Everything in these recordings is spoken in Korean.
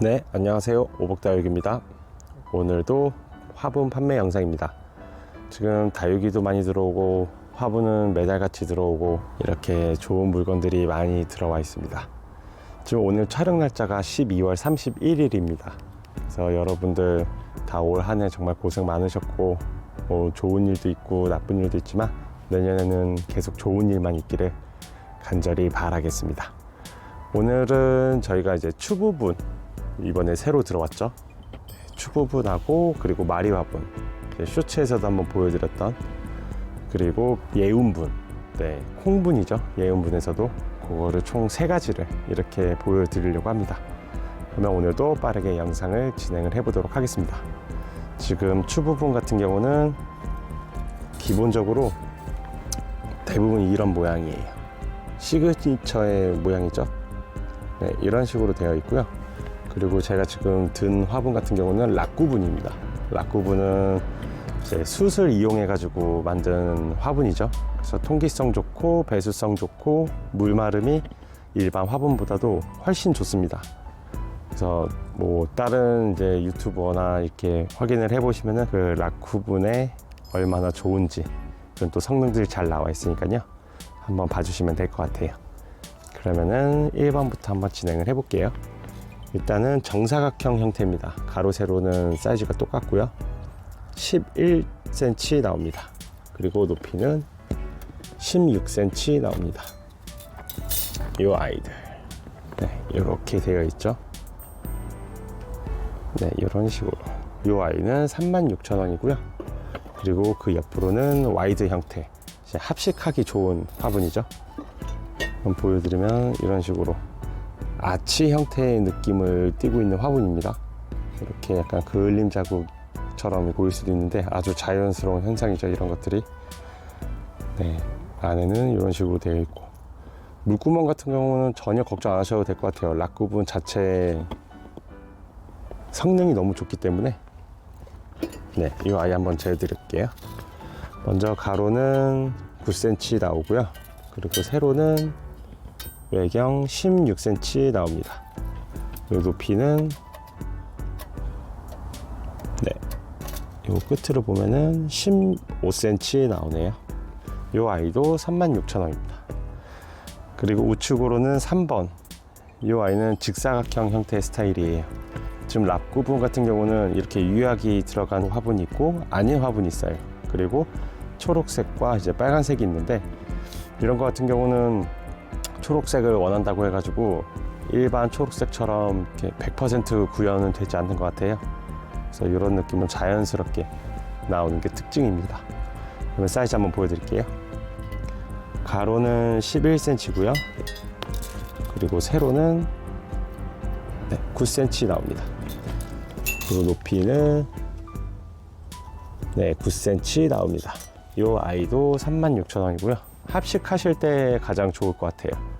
네, 안녕하세요. 오복다육입니다. 오늘도 화분 판매 영상입니다. 지금 다육이도 많이 들어오고 화분은 매달같이 들어오고 이렇게 좋은 물건들이 많이 들어와 있습니다. 지금 오늘 촬영 날짜가 12월 31일입니다. 그래서 여러분들 다 올 한 해 정말 고생 많으셨고 뭐 좋은 일도 있고 나쁜 일도 있지만 내년에는 계속 좋은 일만 있기를 간절히 바라겠습니다. 오늘은 저희가 이제 추부분 이번에 새로 들어왔죠. 네, 추부분하고 그리고 마리화분 이제 쇼츠에서도 한번 보여드렸던 그리고 예운분, 네 콩분이죠. 예운분에서도 그거를 총 세 가지를 이렇게 보여드리려고 합니다. 그러면 오늘도 빠르게 영상을 진행을 해보도록 하겠습니다. 지금 추부분 같은 경우는 기본적으로 대부분 이런 모양이에요. 시그니처의 모양이죠. 네, 이런 식으로 되어 있고요. 그리고 제가 지금 든 화분 같은 경우는 락구분입니다. 락구분은 이제 숯을 이용해 가지고 만든 화분이죠. 그래서 통기성 좋고 배수성 좋고 물 마름이 일반 화분보다도 훨씬 좋습니다. 그래서 뭐 다른 이제 유튜버나 이렇게 확인을 해보시면은 그 락구분에 얼마나 좋은지 그런 또 성능들이 잘 나와 있으니까요. 한번 봐주시면 될 것 같아요. 그러면은 1번부터 한번 진행을 해볼게요. 일단은 정사각형 형태입니다. 가로 세로는 사이즈가 똑같고요. 11cm 나옵니다. 그리고 높이는 16cm 나옵니다. 이 아이들. 네, 이렇게 되어 있죠. 네, 이런 식으로. 이 아이는 36,000원이고요. 그리고 그 옆으로는 와이드 형태. 합식하기 좋은 화분이죠. 한번 보여드리면 이런 식으로 아치 형태의 느낌을 띠고 있는 화분입니다. 이렇게 약간 그을림 자국처럼 보일 수도 있는데 아주 자연스러운 현상이죠. 이런 것들이. 네, 안에는 이런 식으로 되어 있고 물구멍 같은 경우는 전혀 걱정 안 하셔도 될 것 같아요. 락 부분 자체 성능이 너무 좋기 때문에 네, 이 아이 한번 재드릴게요. 먼저 가로는 9cm 나오고요. 그리고 세로는 외경 16cm 나옵니다. 그리고 높이는 네, 요 끝으로 보면은 15cm 나오네요. 요 아이도 36,000원입니다. 그리고 우측으로는 3번. 이 아이는 직사각형 형태의 스타일이에요. 지금 랍 부분 같은 경우는 이렇게 유약이 들어간 화분이 있고 아닌 화분이 있어요. 그리고 초록색과 이제 빨간색이 있는데 이런 거 같은 경우는 초록색을 원한다고 해가지고 일반 초록색처럼 이렇게 100% 구현은 되지 않는 것 같아요. 그래서 이런 느낌은 자연스럽게 나오는 게 특징입니다. 그러면 사이즈 한번 보여드릴게요. 가로는 11cm고요. 그리고 세로는 네, 9cm 나옵니다. 그리고 높이는 네, 9cm 나옵니다. 이 아이도 36,000원이고요. 합식하실 때 가장 좋을 것 같아요.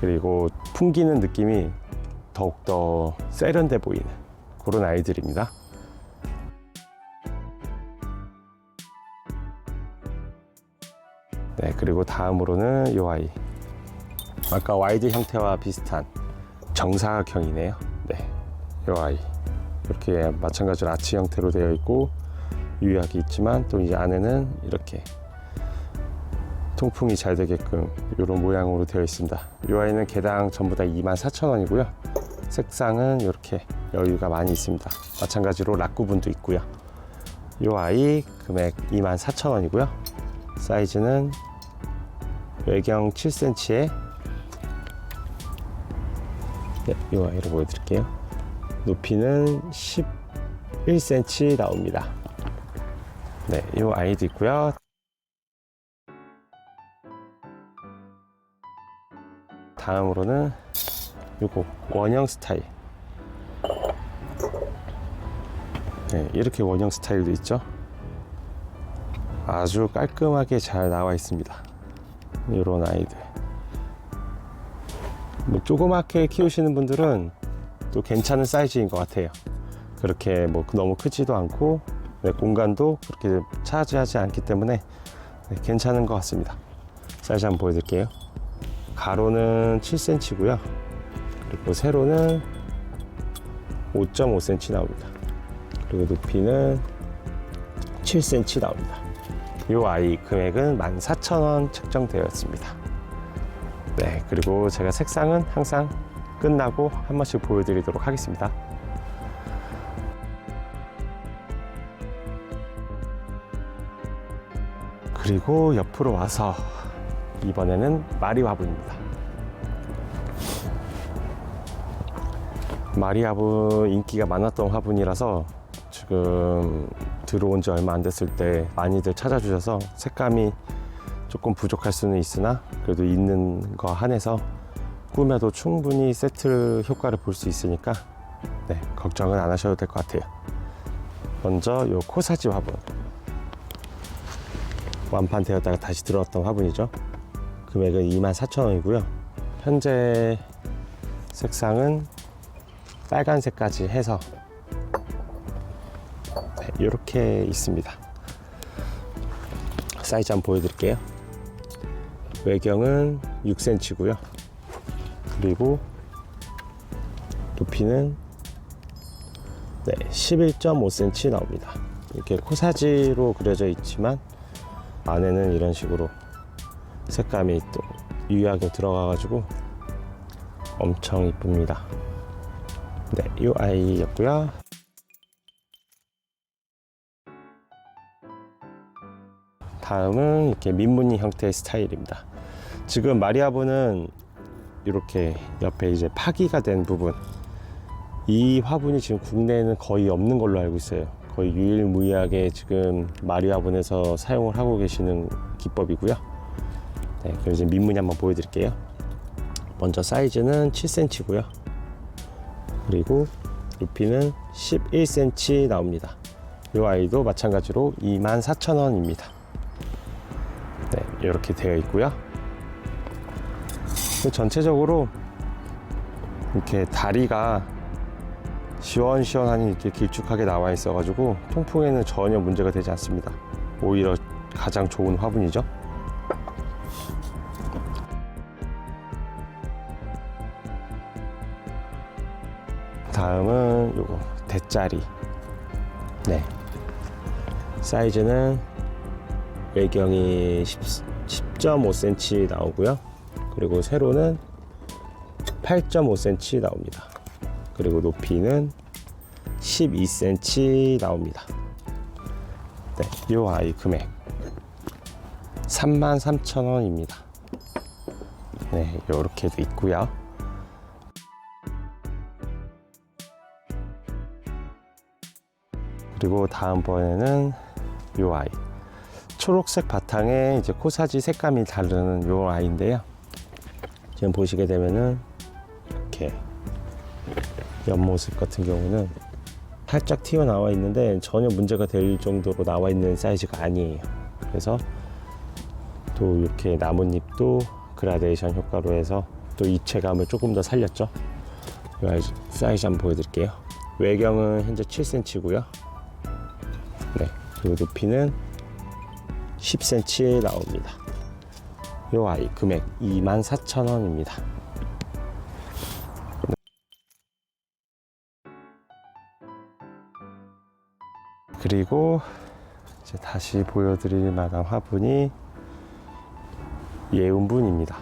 그리고 풍기는 느낌이 더욱더 세련돼 보이는 그런 아이들입니다. 네, 그리고 다음으로는 이 아이. 아까 와이드 형태와 비슷한 정사각형이네요. 네, 이 아이. 이렇게 마찬가지로 아치 형태로 되어 있고 유약이 있지만 또 이제 안에는 이렇게 통풍이 잘 되게끔 이런 모양으로 되어 있습니다. 이 아이는 개당 전부 다 24,000원이고요. 색상은 이렇게 여유가 많이 있습니다. 마찬가지로 락구분도 있고요. 이 아이 금액 24,000원이고요. 사이즈는 외경 7cm에 네, 이 아이를 보여드릴게요. 높이는 11cm 나옵니다. 네, 이 아이도 있고요. 다음으로는 요거 원형 스타일. 네, 이렇게 원형 스타일도 있죠. 아주 깔끔하게 잘 나와 있습니다. 이런 아이들. 뭐 조그맣게 키우시는 분들은 또 괜찮은 사이즈인 것 같아요. 그렇게 뭐 너무 크지도 않고 네, 공간도 그렇게 차지하지 않기 때문에 네, 괜찮은 것 같습니다. 사이즈 한번 보여드릴게요. 가로는 7cm고요. 그리고 세로는 5.5cm 나옵니다. 그리고 높이는 7cm 나옵니다. 이 아이 금액은 14,000원 책정되어 있습니다. 네, 그리고 제가 색상은 항상 끝나고 한 번씩 보여드리도록 하겠습니다. 그리고 옆으로 와서 이번에는 마리화분입니다. 마리아분 인기가 많았던 화분이라서 지금 들어온 지 얼마 안 됐을 때 많이들 찾아주셔서 색감이 조금 부족할 수는 있으나 그래도 있는 거 한해서 꾸며도 충분히 세트 효과를 볼 수 있으니까 네, 걱정은 안 하셔도 될 것 같아요. 먼저 요 코사지 화분 완판되었다가 다시 들어왔던 화분이죠. 금액은 24,000원이고요. 현재 색상은 빨간색까지 해서 네, 이렇게 있습니다. 사이즈 한번 보여드릴게요. 외경은 6cm고요. 그리고 높이는 네, 11.5cm 나옵니다. 이렇게 코사지로 그려져 있지만 안에는 이런 식으로 색감이 또 유의하게 들어가가지고 엄청 이쁩니다. 네, 이 아이였고요. 다음은 이렇게 민무늬 형태의 스타일입니다. 지금 마리아분은 이렇게 옆에 이제 파기가 된 부분 이 화분이 지금 국내에는 거의 없는 걸로 알고 있어요. 거의 유일무이하게 지금 마리아분에서 사용을 하고 계시는 기법이고요. 네, 그럼 이제 민무늬 한번 보여드릴게요. 먼저 사이즈는 7cm고요. 그리고 높이는 11cm 나옵니다. 이 아이도 마찬가지로 24,000원입니다. 네, 이렇게 되어 있고요. 그 전체적으로 이렇게 다리가 시원시원하니 이렇게 길쭉하게 나와 있어가지고 통풍에는 전혀 문제가 되지 않습니다. 오히려 가장 좋은 화분이죠. 다음은 요거 대짜리. 네. 사이즈는 외경이 10, 10.5cm 나오고요. 그리고 세로는 8.5cm 나옵니다. 그리고 높이는 12cm 나옵니다. 네, 요 아이 금액 33,000원입니다. 네, 요렇게도 있고요. 그리고 다음번에는 요 아이. 초록색 바탕에 이제 코사지 색감이 다른 요 아이인데요. 지금 보시게 되면은 이렇게 옆모습 같은 경우는 살짝 튀어나와 있는데 전혀 문제가 될 정도로 나와 있는 사이즈가 아니에요. 그래서 또 이렇게 나뭇잎도 그라데이션 효과로 해서 또 입체감을 조금 더 살렸죠? 사이즈 한번 보여드릴게요. 외경은 현재 7cm고요 네, 그리고 높이는 10cm 나옵니다. 이 아이 금액 24,000원입니다. 그리고 이제 다시 보여드릴 만한 화분이 예운분입니다.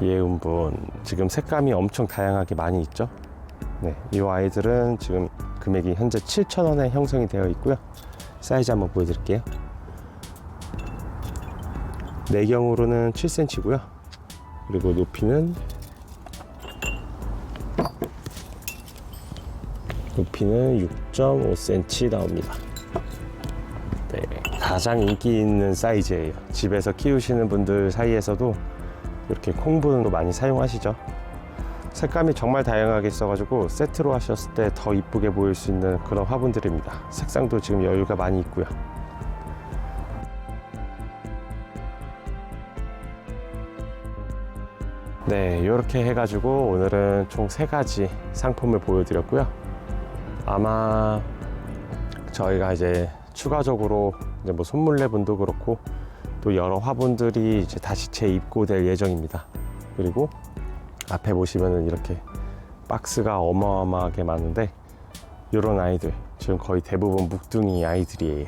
예운분 지금 색감이 엄청 다양하게 많이 있죠. 네, 이 아이들은 지금 금액이 현재 7,000원에 형성이 되어 있고요. 사이즈 한번 보여드릴게요. 내경으로는 7cm고요. 그리고 높이는 높이는 6.5cm 나옵니다. 네, 가장 인기 있는 사이즈예요. 집에서 키우시는 분들 사이에서도 이렇게 콩분으로 많이 사용하시죠. 색감이 정말 다양하게 있어가지고 세트로 하셨을 때 더 이쁘게 보일 수 있는 그런 화분들입니다. 색상도 지금 여유가 많이 있고요. 네, 이렇게 해가지고 오늘은 총 세 가지 상품을 보여드렸고요. 아마 저희가 이제 추가적으로 이제 뭐 손물레분도 그렇고 또 여러 화분들이 이제 다시 재입고될 예정입니다. 그리고 앞에 보시면은 이렇게 박스가 어마어마하게 많은데 이런 아이들 지금 거의 대부분 묵둥이 아이들이에요.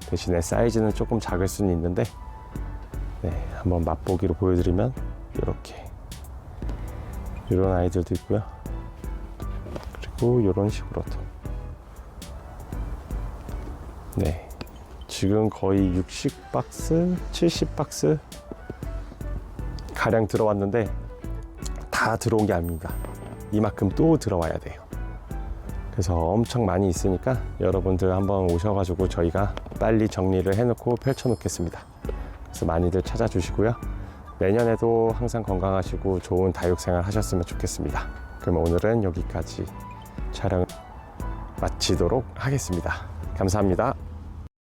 대신에 사이즈는 조금 작을 수는 있는데 네, 한번 맛보기로 보여드리면 이렇게 이런 아이들도 있고요. 그리고 이런 식으로도 네 지금 거의 60 박스, 70 박스 가량 들어왔는데 다 들어온 게 아닙니다. 이만큼 또 들어와야 돼요. 그래서 엄청 많이 있으니까 여러분들 한번 오셔가지고 저희가 빨리 정리를 해놓고 펼쳐놓겠습니다. 그래서 많이들 찾아주시고요. 내년에도 항상 건강하시고 좋은 다육생활 하셨으면 좋겠습니다. 그럼 오늘은 여기까지 촬영 마치도록 하겠습니다. 감사합니다.